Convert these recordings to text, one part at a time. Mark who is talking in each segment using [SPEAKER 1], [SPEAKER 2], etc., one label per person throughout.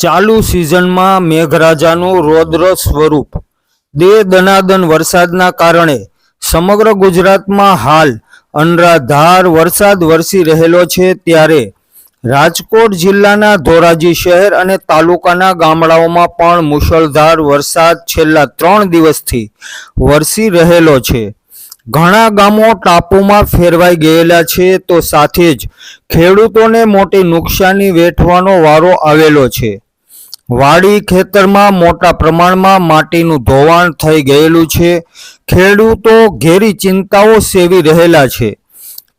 [SPEAKER 1] ચાલુ સિઝનમાં મેઘરાજાનું રૌદ્ર સ્વરૂપ. દે દનાદન વરસાદના કારણે સમગ્ર ગુજરાતમાં હાલ અનરાધાર વરસાદ વરસી રહેલો છે ત્યારે રાજકોટ જિલ્લાના ધોરાજી શહેર અને તાલુકાના ગામડાઓમાં પણ મુશળધાર વરસાદ છેલ્લા ત્રણ દિવસથી વરસી રહેલો છે. ઘણા ગામો ટાપુમાં ફેરવાઈ ગયેલા છે તો સાથે જ ખેડૂતોને મોટી નુકસાની વેઠવાનો વારો આવેલો છે. વાડી ખેતરમાં મોટા પ્રમાણમાં માટીનું ધોવાણ થઈ ગયેલું છે. ખેડૂતો ઘેરી ચિંતાઓ સેવી રહેલા છે.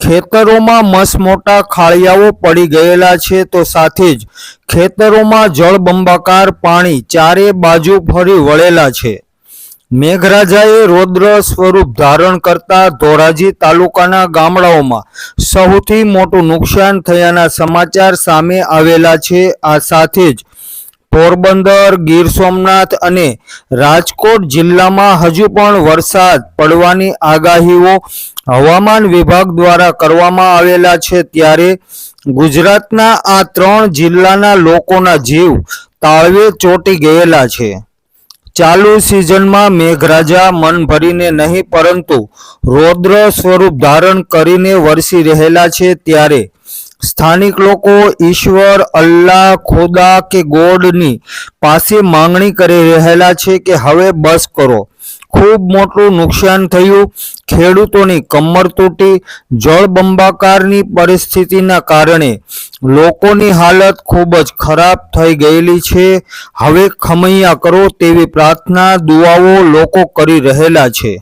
[SPEAKER 1] ખેતરોમાં મસમોટા ખાળિયાઓ પડી ગયેલા છે તો સાથે જ ખેતરોમાં જળબંબાકાર પાણી ચારે બાજુ ફરી વળેલા છે. મેઘરાજાએ રૌદ્ર સ્વરૂપ ધારણ કરતા ધોરાજી તાલુકાના ગામડાઓમાં સૌથી મોટું નુકસાન થયાના સમાચાર સામે આવેલા છે. આ સાથે જ પોરબંદર, ગીર સોમનાથ અને રાજકોટ જિલ્લામાં હજુ પણ વરસાદ પડવાની આગાહીઓ હવામાન વિભાગ દ્વારા કરવામાં આવેલા છે. ત્યારે ગુજરાતના આ ત્રણ જિલ્લાના લોકોના જીવ તાળવે ચોંટી ગયેલા છે. ચાલુ સિઝનમાં મેઘરાજા મન ભરીને નહીં, પરંતુ રૌદ્ર સ્વરૂપ ધારણ કરીને વરસી રહેલા છે. ત્યારે સ્થાનિક લોકો ઈશ્વર, અલ્લાહ, ખુદા કે ગોડની પાસે માંગણી કરી રહેલા છે કે હવે બસ કરો. ખૂબ મોટું નુકસાન થયું. ખેડૂતોની કમર તૂટી જળબંબાકારની પરિસ્થિતિના કારણે લોકોની હાલત ખૂબ જ ખરાબ થઈ ગયેલી છે. હવે ખમૈયા કરો તેવી પ્રાર્થના, દુઆઓ લોકો કરી રહેલા છે.